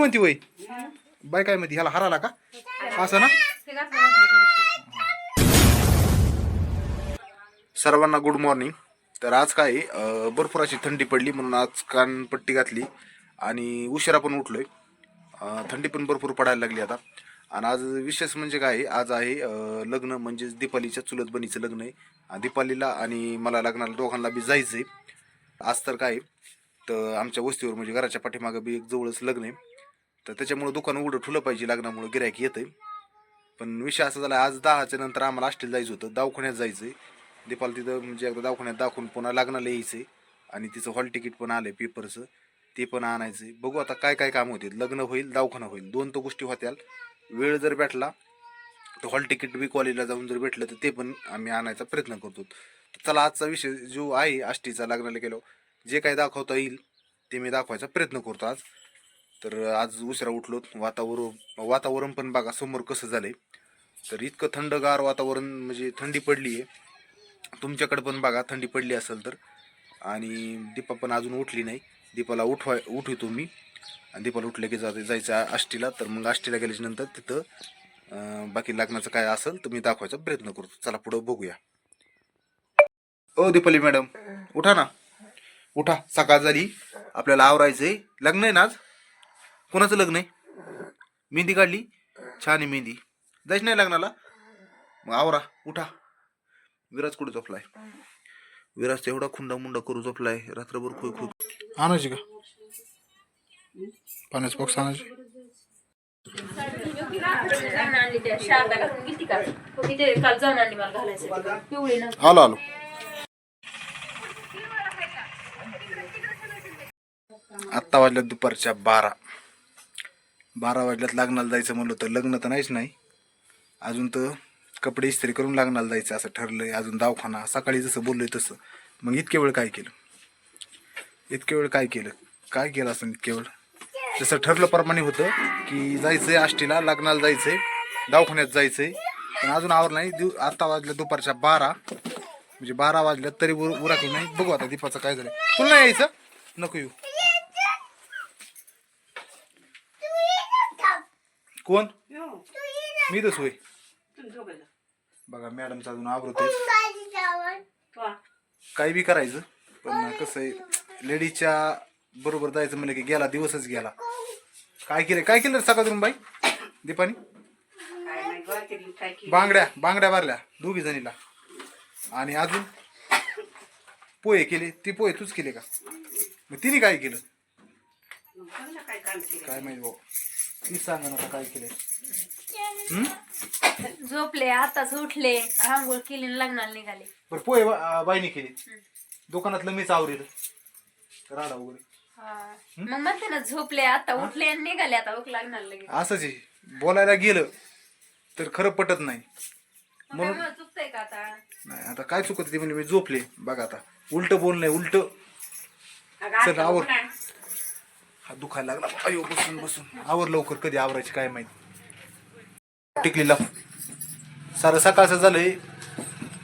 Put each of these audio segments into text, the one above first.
म्हणती वय बाय काय म्हणते? ह्याला हराला का? असं ना? सर्वांना गुड मॉर्निंग तर आज काय भरपूर अशी थंडी पडली म्हणून आज कानपट्टी घातली आणि उशिरा पण उठलोय. थंडी पण भरपूर पडायला लागली आता. आणि आज विशेष म्हणजे काय आज आहे लग्न म्हणजेच दीपालीच्या चुलत बनीचं लग्न आहे. दीपालीला आणि मला लग्नाला दोघांना बी जायचं आहे आज तर काय तर आमच्या वस्तीवर म्हणजे घराच्या पाठीमागं बी एक जवळच लग्न आहे. तर त्याच्यामुळं दुकान उघडं ठुलं पाहिजे लग्नामुळं गिरायक येतंय. पण विषय असा झाला आज दहाच्या नंतर आम्हाला आष्टीला जायचं होतं दवाखान्यात जायचं आहे दीपाला तिथं म्हणजे एकदा दवाखान्यात दाखवून पुन्हा लग्नाला यायचं आहे आणि तिचं हॉल तिकीट पण आलं आहे पेपरचं ते पण आणायचं आहे बघू आता काय काय काम होतील. लग्न होईल दवाखाना होईल दोन तर गोष्टी होत्याल. वेळ जर भेटला तर हॉल तिकीट बी कॉलेजला जाऊन जर भेटलं तर ते पण आम्ही आणायचा प्रयत्न करतो. तर चला आजचा विषय जो आहे आष्टीचा लग्नाला गेलो जे काही दाखवता येईल ते मी दाखवायचा प्रयत्न करतो आज. तर आज उशिरा उठलो. वातावरण वातावरण पण बघा समोर कसं झालंय. तर इतकं थंडगार वातावरण म्हणजे थंडी पडली आहे तुमच्याकडे पण बघा थंडी पडली असेल तर. आणि दीपा पण अजून उठली नाही. दीपाला उठवाय उठवितो मी. आणि दीपाला उठलं की जाते जायचं आष्टीला. तर मग आष्टीला गेल्याच्यानंतर तिथं बाकी लग्नाचं काय असेल तर मी दाखवायचा प्रयत्न करतो. चला पुढं बघूया. ओ दीपाली मॅडम उठा ना. उठा सकाळ झाली. आपल्याला आवरायचंय. लग्न आहे ना आज? कोणाचं लग्न आहे? मेहंदी काढली? छान आहे मेहंदी. जायचं नाही लग्नाला? मग आवरा उठा. विराज कुठे झोपलाय? विराज एवढा खुंडा मुंडा करू झोपलाय. रात्रभर खुय खुय आणायची का? पाण्याचं बॉक्स आणायची. आलो आलो. आत्ता वाजल्यात दुपारच्या बारा. बारा वाजल्यात लग्नाला जायचं म्हणलं तर लग्न तर नाहीच नाही. अजून तर कपडे इस्त्री करून लग्नाला जायचं असं ठरलं आहे अजून दवाखाना सकाळी जसं बोललोय तसं. मग इतके वेळ काय केलं? इतके वेळ काय केलं? काय केलं असं इतके वेळ? जसं ठरल्याप्रमाणे होतं की जायचंय आष्टीला लग्नाला जायचंय दवाखान्यात जायचंय. पण अजून आवर नाही. दिव आता वाजल्या दुपारच्या बारा. म्हणजे बारा वाजल्यात तरी उर उराकलं नाही. बघू आता दीपाचं काय झालं तुला नाही यायचं? नको येऊ. कोण? मी तर सोय. बघा मॅडमचा अजून आहे. काही बी करायचं पण कसं आहे लेडीजच्या बरोबर जायचं म्हणलं की गेला दिवसच गेला. काय केलं काय केलं रे सकाळून बाई? दीपानी? बांगड्या बांगड्या भरल्या दोघी जणीला. आणि अजून? पोहे केले ती पोहे तूच केले का? मग तिने काय केलं? काय माहिती भाऊ. ती सांगा ना आता काय केलंय. हम्म? झोपले आताच उठले आंघोळ केली आणि लग्नाला निघाले. बरं पोहे बा- बाईने केले. दुकानातलं मीच आवरेल. राडा वगैरे हा. मग म्हणते ना झोपले आता उठले आणि निघाले आता उक लग्नाला लगेच. असंच आहे. बोलायला गेलं तर खरं पटत नाही. मग काय मला चुकतंय का आता? नाही आता काय चुकत ते म्हणजे मी झोपले. बघा आता उलट बोलणं उलट. चल आवर हा दुखायला लागला. अयो बसून बसून. आवर लवकर कधी आवरायची काय माहिती. टिकलीला सारं सकाळचं झालंय.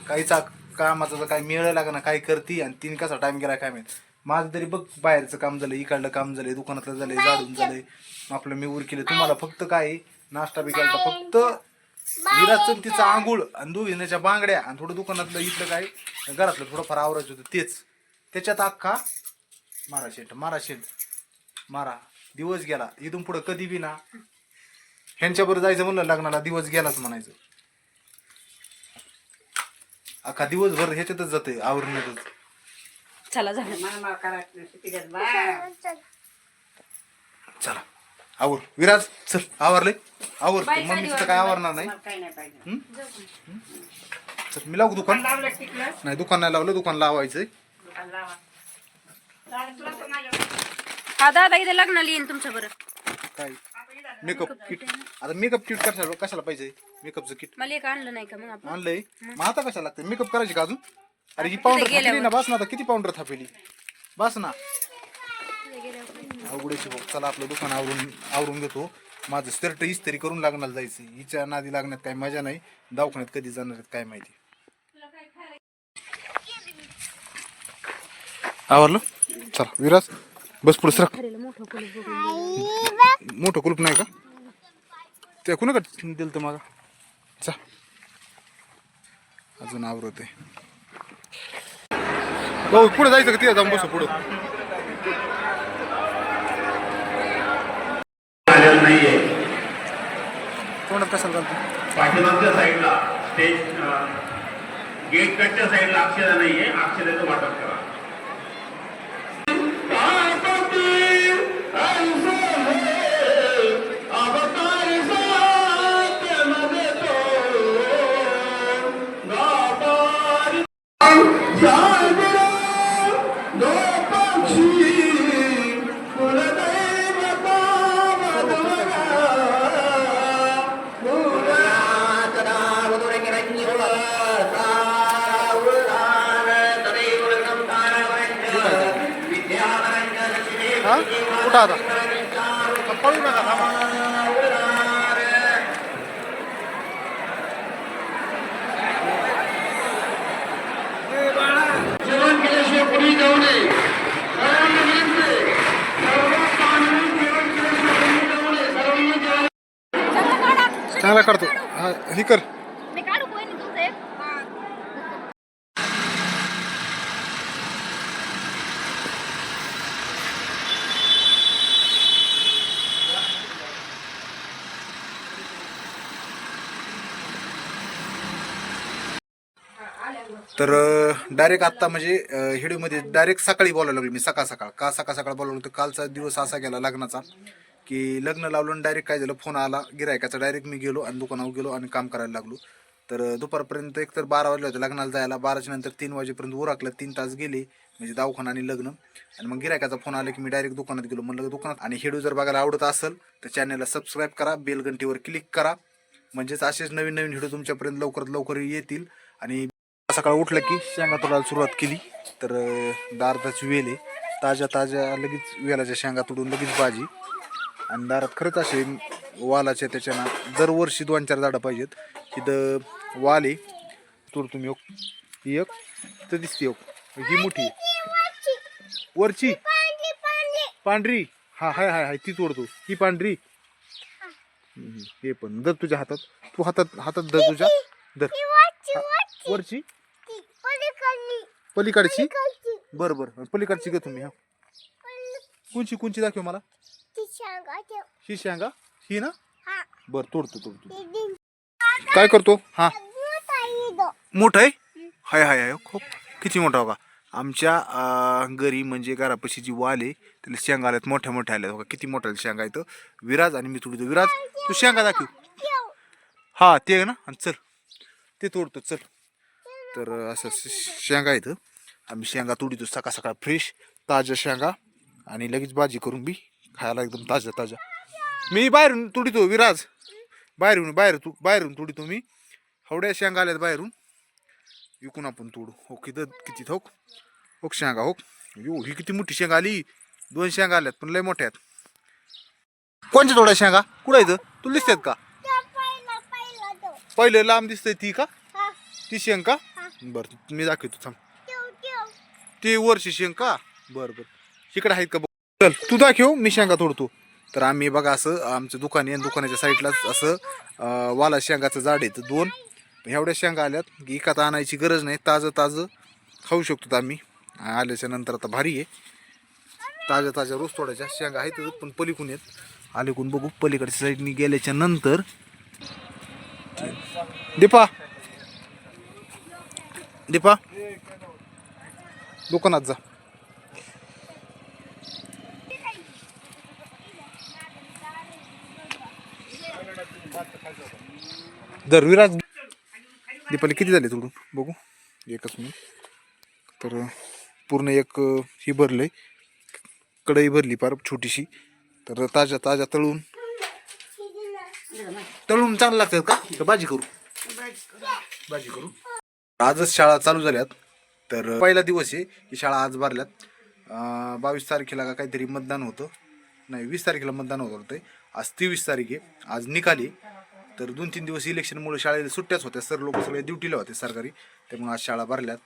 काहीचा कामाचा काय मिळायला लागणार काय करती आणि तीन कसा टाइम गेला काय माहीत. माझं तरी बघ बाहेरचं काम झालं इकडलं काम झालंय दुकानातलं झालंय जाडून झालंय. आपलं मी उर केलं तुम्हाला फक्त काय नाश्ता बी फक्त विराचं तिचं आंघोळ आणि दोघीच्या बांगड्या आणि थोडं दुकानातलं इथलं काय घरातलं थोडंफार आवरायचं होतं तेच. त्याच्यात अख्खा मारा शेट मारा शेट. मारा. दिवस गेला. इथून पुढं कधी बी ना. ह्यांच्याबरोबर जायचं म्हणलं लग्नाला दिवस गेलाच म्हणायचं. अख्खा दिवसभर ह्याच्यातच जाते आवरणीतच. चला झालं. चला. आवर. विराज चल. आवरले आवर. बाई मम्मीचं तर काय आवरणार नाही. हं? चल मी लावू दुकान. नाही दुकान नाही लावलं. दुकान लावायचंय. हा दादा इथे लग्नाला येईन तुमच्या बरं. काय? मेकअप किट आता मेकअप किट कशाला कशाला पाहिजे? मेकअपचं किट मला एक आणलं नाही का मग आपण? आणलंय? मग आता कशाला लागतं मेकअप करायची का अजून? अरे ही पावडर थापली ना बस ना आता. किती पावडर थापेली? बस ना. अवघडीची भाऊ. चला आपलं दुकान आवरून आवरून घेतो. माझं शर्ट इस्त्री करून लागणार जायचं हिच्या नादी लागण्यात काही मजा नाही. दवाखान्यात कधी जाणार आहेत काय माहिती. आवरलं? चला विराज. बस पुढे सरक. मोठं मोठं कुलूप नाही का? ते कुणाकडे दिलं तर मला चा अजून आवरत आहे. भाऊ पुढे जायचं का ते जाऊन बसू पुढं? तोंडात कशाला घालतो पाठीमागच्या साईडला स्टेज गेट कटच्या साईडला अक्षरा नाहीये. अक्षराचं वाटप करा. हा? कुठं आता? पळू नका थांबा. जेवण केल्याशिवाय जाऊ नये चांगला काढतो. हा हे कर मी काढू कोणी तुमचं एक तर डायरेक्ट आत्ता म्हणजे हिडूमध्ये डायरेक्ट सकाळी बोलायला लागलो मी सकाळ सकाळ. का सकाळ सकाळ बोलावलं तर कालचा दिवस असा गेला लग्नाचा की लग्न लावलं डायरेक्ट काय झालं? फोन आला गिरायकाचा डायरेक्ट मी गेलो आणि दुकानावर गेलो आणि काम करायला लागलो. तर दुपारपर्यंत एक तर बारा वाजले होते लग्नाला जायला. बाराच्या नंतर तीन वाजेपर्यंत उरकलं तीन तास गेले म्हणजे दवाखाना आणि लग्न. आणि मग गिरायकाचा फोन आला की मी डायरेक्ट दुकानात गेलो. म्हणलं दुकानात आणि हिडू जर बघायला आवडत असेल तर चॅनलला सबस्क्राईब करा बेलगंटीवर क्लिक करा. म्हणजेच असेच नवीन नवीन हिडू तुमच्यापर्यंत लवकरात लवकर येतील. आणि सकाळी उठलं की शेंगा तोडायला सुरुवात केली. तर अं, दारदाची वेल आहे. ताज्या ताज्या लगेच वेलाच्या शेंगा तोडून लगेच भाजी. आणि दारात खरंच असे वालाच्या त्याच्यानं दरवर्षी दोन चार झाडं पाहिजेत. तिथं वाल आहे. तोड तुम्ही एक. ही एक. तर दिसते एक. ही मोठी आहे. वरची. पांढरी. हा हाय हाय हाय. ती तोडतो. ही पांढरी. हे पण दर तुझ्या हातात. तू हातात हातात दर तुझ्या. दर. वरची. पलीकडची? बर बर. पलीकडची घे तुम्ही हा. कोणची कोणची दाखव मला? ही शेंगा? ही ना? बर तोडतो तोडतो. काय करतो? हा. मोठं आहे? हाय हाय हाय. खूप. किती मोठा होगा आमच्या घरी म्हणजे घरापाशी जी वाल आहे त्याला शेंगा आल्यात मोठ्या मोठ्या आल्यात. बघा किती मोठ्या शेंगा आहेत विराज आणि मी तोडतो. विराज तू शेंगा दाखव. हा ते आहे ना? आणि चल. ते तोडतो चल. तर असं शेंगा आहेत. आम्ही शेंगा तोडतो सकाळ सकाळ फ्रेश ताज्या शेंगा आणि लगेच भाजी करून बी खायला एकदम ताज्या ताज्या. मी बाहेरून तुडितो विराज. बाहेरून बाहेर तू बाहेरून तुडितो मी. हवड्या शेंगा आल्यात बाहेरून. विकून आपण तोडू. हो किती किती ठोक हो शेंगा हो यो ही किती मोठी शेंगा आली. दोन शेंगा आल्यात पण लय मोठ्या आहेत. कोणच्या थोड्या शेंगा? कुठं इथं तुला दिसतात का? पहिलं लांब दिसतंय ती का? ती शेंग का? बरं मी दाखवतो थांब. ती वरची शेंग का? बरं बरं. इकडे आहेत का बघ? चल तू दाखव मी शेंगा तोडतो. तर आम्ही बघा असं आमचं दुकान आहे दुकानाच्या साईडलाच असं वाला शेंगाचं झाड आहे तर दोन. एवढ्या शेंगा आल्यात की एकात आणायची गरज नाही ताजं ताजं खाऊ शकतो आम्ही. आल्याच्यानंतर आता भारी आहे. ताज्या ताज्या रोज तोडायच्या शेंगा आहेत पण पलीकडून येत आलीकडून बघू पलीकडच्या साईडनी गेल्याच्यानंतर. दीपा दीपा? दुकानात जा. जर विराज दीपाली किती झाले तुडून बघू. एकच मिनिट तर पूर्ण एक ही भरलंय. कढई भरली फार छोटीशी. तर ताज्या ताज्या तळून. तळून चांगलं लागतात का? तर भाजी करू. भाजी करू. आजच शाळा चालू झाल्यात. तर पहिला दिवस आहे ही शाळा आज भरल्यात. बावीस तारखेला का काहीतरी मतदान होतं. नाही वीस तारखेला मतदान होत होतं आज तेवीस तारीख आहे. आज निकाली तर दोन तीन दिवस इलेक्शनमुळे शाळेला सुट्ट्याच होत्या. सर लोक सगळे ड्युटीला होते सरकारी. त्यामुळे आज शाळा भरल्यात.